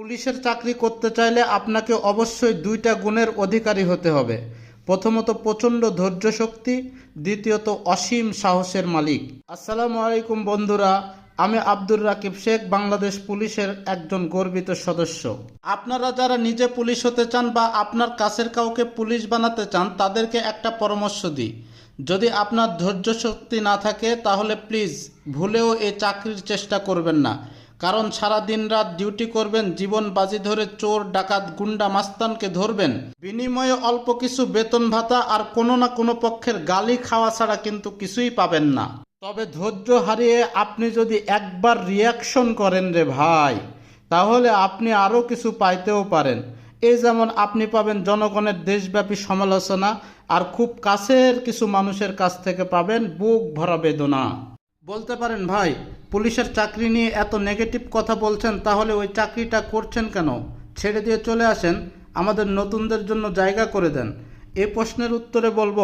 পুলিশের চাকরি করতে চাইলে আপনাকে অবশ্যই দুইটা গুণের অধিকারী হতে হবে। প্রথমত প্রচণ্ড ধৈর্য শক্তি, দ্বিতীয়ত অসীম সাহসের মালিক। আসসালামু আলাইকুম বন্ধুরা, আমি আব্দুর রাকিব শেখ, বাংলাদেশ পুলিশের একজন গর্বিত সদস্য। আপনারা যারা নিজে পুলিশ হতে চান বা আপনার কাছের কাউকে পুলিশ বানাতে চান, তাদেরকে একটা পরামর্শ দিই। যদি আপনার ধৈর্য শক্তি না থাকে, তাহলে প্লিজ ভুলেও এই চাকরির চেষ্টা করবেন না। কারণ সারা দিন রাত ডিউটি করবেন, জীবন বাজি ধরে চোর, ডাকাত, গুন্ডা, মাস্তানকে ধরবেন। বিনিময়ে অল্প কিছু বেতন ভাতা আর কোনো না কোনো পক্ষের গালি খাওয়া ছাড়া কিন্তু কিছুই পাবেন না। তবে ধৈর্য হারিয়ে আপনি যদি একবার রিয়াকশন করেন রে ভাই, তাহলে আপনি আরও কিছু পাইতেও পারেন। এই যেমন আপনি পাবেন জনগণের দেশব্যাপী সমালোচনা আর খুব কাছের কিছু মানুষের কাছ থেকে পাবেন বুক ভরা বেদনা। বলতে পারেন, ভাই, পুলিশের চাকরি নিয়ে এত নেগেটিভ কথা বলছেন, তাহলে ওই চাকরিটা করছেন কেন? ছেড়ে দিয়ে চলে আসেন, আমাদের নতুনদের জন্য জায়গা করে দেন। এ প্রশ্নের উত্তরে বলব,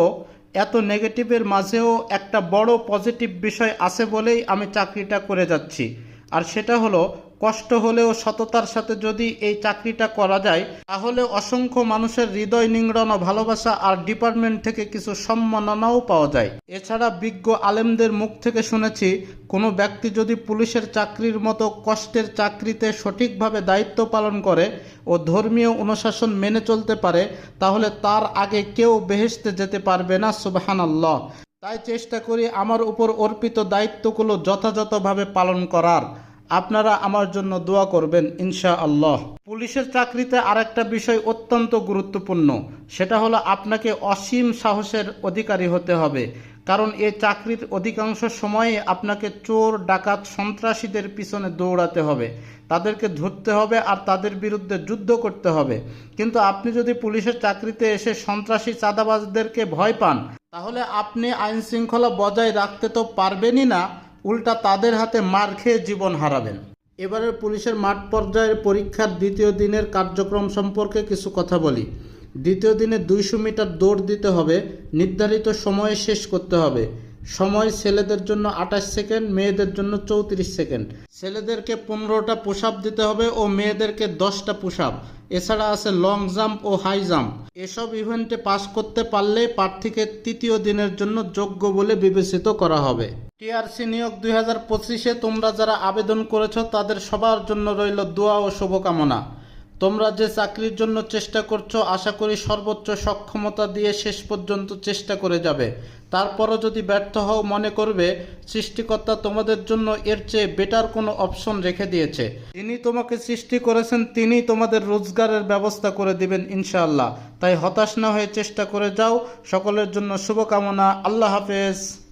এত নেগেটিভের মাঝেও একটা বড় পজিটিভ বিষয় আছে বলেই আমি চাকরিটা করে যাচ্ছি। আর সেটা হলো, কষ্ট হলেও সততার সাথে যদি এই চাকরিটা করা যায়, তাহলে অসংখ্য মানুষের হৃদয় নিংড়ানো ভালোবাসা আর ডিপার্টমেন্ট থেকে কিছু সম্মাননাও পাওয়া যায়। এছাড়া বিজ্ঞ আলেমদের মুখ থেকে শুনেছি, কোনো ব্যক্তি যদি পুলিশের চাকরির মতো কষ্টের চাকরিতে সঠিকভাবে দায়িত্ব পালন করে ও ধর্মীয় অনুশাসন মেনে চলতে পারে, তাহলে তার আগে কেউ বেহেশতে যেতে পারবে না সুবাহান আল্লাহ তাই চেষ্টা করি আমার উপর অর্পিত দায়িত্বগুলো যথাযথভাবে পালন করার। আপনারা আমার জন্য দোয়া করবেন ইনশা আল্লাহ পুলিশের চাকরিতে আরেকটা বিষয় অত্যন্ত গুরুত্বপূর্ণ, সেটা হলো আপনাকে অসীম সাহসের অধিকারী হতে হবে। কারণ এই চাকরির অধিকাংশ সময়ে আপনাকে চোর, ডাকাত, সন্ত্রাসীদের পিছনে দৌড়াতে হবে। তাদেরকে ধরতে হবে আর তাদের বিরুদ্ধে যুদ্ধ করতে হবে। কিন্তু আপনি যদি পুলিশের চাকরিতে এসে সন্ত্রাসী চাঁদাবাজদেরকে ভয় পান তাহলে আপনি আইন শৃঙ্খলা বজায় রাখতে তো পারবেনই না, উল্টা তাদের হাতে মার খেয়ে জীবন হারাবেন। এবারের পুলিশের মাঠ পর্যায়ের পরীক্ষার দ্বিতীয় দিনের কার্যক্রম সম্পর্কে কিছু কথা বলি। দ্বিতীয় দিনে দুইশো মিটার দৌড় দিতে হবে, নির্ধারিত সময়ে শেষ করতে হবে। সময় ছেলেদের জন্য আঠাশ সেকেন্ড, মেয়েদের জন্য চৌত্রিশ সেকেন্ড। ছেলেদেরকে পনেরোটা পুশ দিতে হবে ও মেয়েদেরকে দশটা পুশ এছাড়া আছে লং জাম্প ও হাই জাম্প এসব ইভেন্টে পাস করতে পারলে প্রার্থীকে তৃতীয় দিনের জন্য যোগ্য বলে বিবেচিত করা হবে। টিআরসি নিয়োগ দুই হাজার পঁচিশে তোমরা যারা আবেদন করেছ, তাদের সবার জন্য রইল দোয়া ও শুভকামনা। তোমরা যে চাকরির জন্য চেষ্টা করছ, আশা করি সর্বোচ্চ সক্ষমতা দিয়ে শেষ পর্যন্ত চেষ্টা করে যাবে। তারপরও যদি ব্যর্থ হও, মনে করবে, সৃষ্টিকর্তা তোমাদের জন্য এর চেয়ে বেটার কোনো অপশন রেখে দিয়েছে। তিনি তোমাকে সৃষ্টি করেছেন তিনি তোমাদের রোজগারের ব্যবস্থা করে দিবেন, ইনশাআল্লাহ। তাই হতাশ না হয়ে চেষ্টা করে যাও। সকলের জন্য শুভকামনা। আল্লাহ হাফেজ।